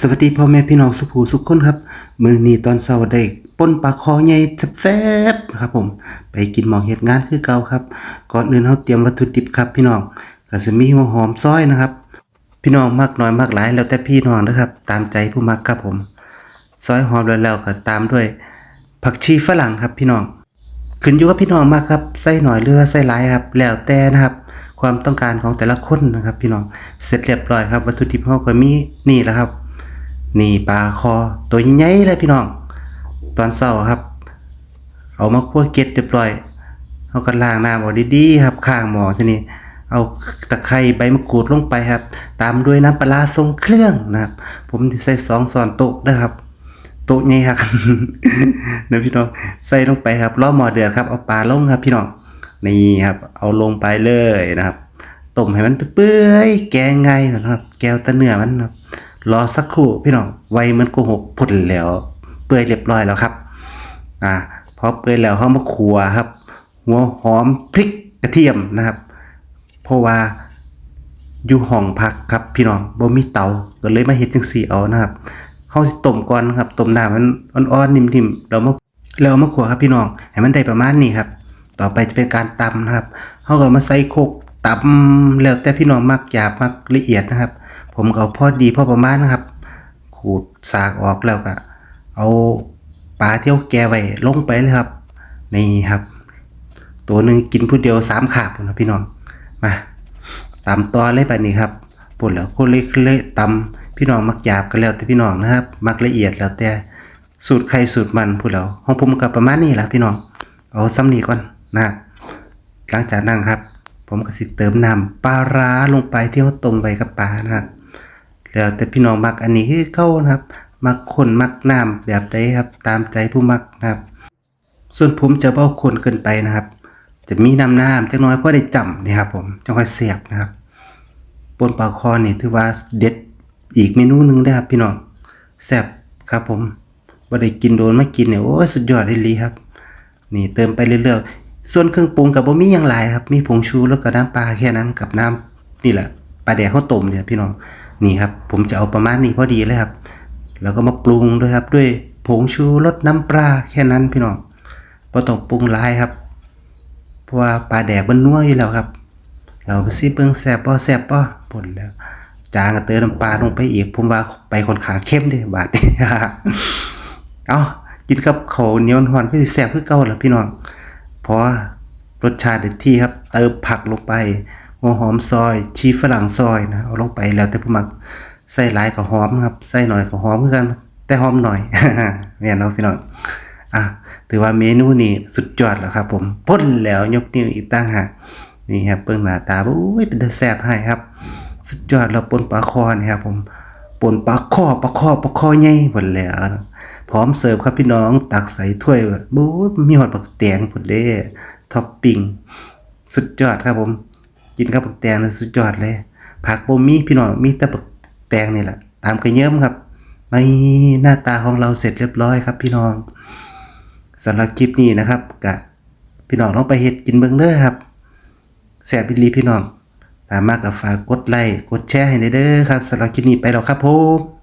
สวัสดีพ่อแม่พี่น้องสุภูสุขคนครับ มือนี้ตอนเช้าได้ป่นปลาคอใหญ่แซ่บๆครับผม ไปกินหมองเฮ็ดงานคือเก่าครับ ก่อนอื่นเฮาเตรียมวัตถุดิบครับพี่น้องก็สิมีหัวหอมซอยนะครับ พี่น้องมากน้อยมากหลายแล้วแต่พี่น้องนะครับ ตามใจผู้มักครับผมซอยหอมแล้วแล้วก็ตามด้วย ผักชีฝรั่งครับพี่น้อง ขึ้นอยู่กับพี่น้องมากครับใส่หน่อยหรือว่าใส่หลายครับ แล้วแต่นะครับความต้องการของแต่ละคนนะครับ พี่น้องเสร็จเรียบร้อยครับ วัตถุดิบเราก็มีนี่แหละครับ นี่ปลาคอตัวใหญ่เลยพี่น้อง ตอนเช้าครับ เอามาคั่วเก็ดเรียบร้อยเอากันล้างน้ำเอาดีๆครับข้างหม้อทีนี้เอาตะไคร้ใบมะกรูดลงไปครับ ตามด้วยน้ำปลาทรงเครื่องนะครับ ผมใส่สองช้อนโต๊ะนะครับโต๊ะใหญ่ครับเดี๋ยพี่น้องใส่ลงไปครับรอหม้อเดือดครับเอาปลาลงครับ พี่น้องนี่ครับ เอาลงไปเลยนะครับต้มให้มันเปื่อยแกงไงนะครับ แก้วตะเนื้อมันนะครับ รอสักครู่พี่น้องไวเหมันโกหกพุ่นแล้ว เปื่อยเรียบร้อยแล้วครับ อ่าพอเปื่อยแล้วเขามาขัวครับ หัวหอมพริกกระเทียมนะครับ เพราะว่าอยู่ห้องพักครับพี่น้องบ่มีเตาก็เลยมาเฮ็ดจังซี่เอานะครับเฮาต้มก่อนครับต้มน้ำมันอ่อนๆนิ่มๆแล้วมาแล้วเอามาขัวครับพี่น้องให้มันได้ประมาณนี้ครับ ต่อไปจะเป็นการตำนะครับเฮาก็มาใส่โคกตำแล้วแต่พี่น้องมักหยาบมักละเอียดนะครับ ผมก็เอาพอดีพอประมาณนะครับ ขูดสากออกแล้วก็ เอาปลาเที่เอาแกไว้ลงไปเลยครับ นี่ครับ ตัวหนึ่งกินผู้เดียวสามขาบนะพี่น้อง มาตำต่อเลยแบบนี้ครับปวดแล้วโคเล็กเละตำพี่น้องมักหยาบกันแล้วแต่พี่น้องนะครับ มักละเอียดแล้วแต่สูตรใครสูตรมันพูดแล้วของผมกับประมาณนี้แหละพี่น้อง เอาซ้ำนี้ก่อนนะครับหลังจากนั้นครับ ผมก็สิเติมน้ำปลาร้าลงไปที่เขาต้มไว้กับปลานะครับ แล้วแต่พี่น้องมักอันนี้คือเข้านะครับ มักคนมักน้ำแบบใดครับ ตามใจผู้มักนะครับ ส่วนผมจะเบ้าคนเกินไปนะครับ จะมีน้ำน้ำจักน้อยเพราะได้จำนี่ครับผมจังค่อยเสียบนะครับปนปลาคอนี่ถือว่าเด็ดอีกเมนูหนึ่งได้ครับพี่น้องแซ่บครับผมบ่ได้กินโดนมากินเนี่ยโอ้ยสุดยอดเลยลีครับ นี่เติมไปเรื่อยๆ ส่วนเครื่องปรุงกับบ่มีอย่างหลายครับ มีผงชูแล้วก็น้ำปลาแค่นั้นกับน้ำนี่แหละปลาแดกข้าวต้มเนี่ยพี่น้อง นี่ครับผมจะเอาประมาณนี้พอดีเลยครับ แล้วก็มาปรุงด้วยครับ ด้วยผงชูรสน้ำปลาแค่นั้นพี่น้องบ่ต้องปรุงลายครับ เพราะว่าปลาแดกมันนัวอยู่แล้วครับ เราไปซิเบิ่งแซ่บบ่แซ่บบ่ผลแล้ว จางก็เติมน้ำปลาลงไปอีก ผมว่าไปคอนขาเข้มเด้บาดนี้เอากินกับเขาเหนียวหอนคือสิแซ่บคือเก่าล่ะพี่น้องเพราะรสชาติเด็ดที่ครับ เติมผักลงไป หัวหอมซอย ชีฝรั่งซอยนะเอาลงไปแล้วแต่ผู้มักใส่หลายก็หอมครับใส่หน่อยก็หอมเหมือนกัน แต่หอมหน่อยแม่นเนาะพี่น้องอะถือว่าเมนูนี้สุดยอดแล้วครับผมพ่นแล้วยกนิ้วอีกตั้งหากนี่ครับเปิ้งหน้าตาโอ้ยเป็นแซ่บให้ครับ สุดยอดแล้วปนปลาคอนี่ครับผมปนปลาคอปลาคอปลาคอใหญ่หมดแล้วนะพร้อมเสิร์ฟครับพี่น้องตักใส่ถ้วยโอ้ยมีหอดปักแตงผดเด้ท็อปปิ้งสุดยอดครับผม กินกับผักแตงสุดยอดเลย ผักบ่มีพี่น้องมีแต่ผักแตงนี่แหละตามกระเยิ้มครับไม่หน้าตาของเราเสร็จเรียบร้อยครับ พี่น้องสำหรับคลิปนี้นะครับกะพี่น้องลองไปเห็ดกินเบิ้งเด้อครับแสบพิลีพี่น้องตามมากกับฝากกดไลค์กดแชร์ให้ได้เด้อครับสำหรับคลิปนี้ไปแล้วครับผม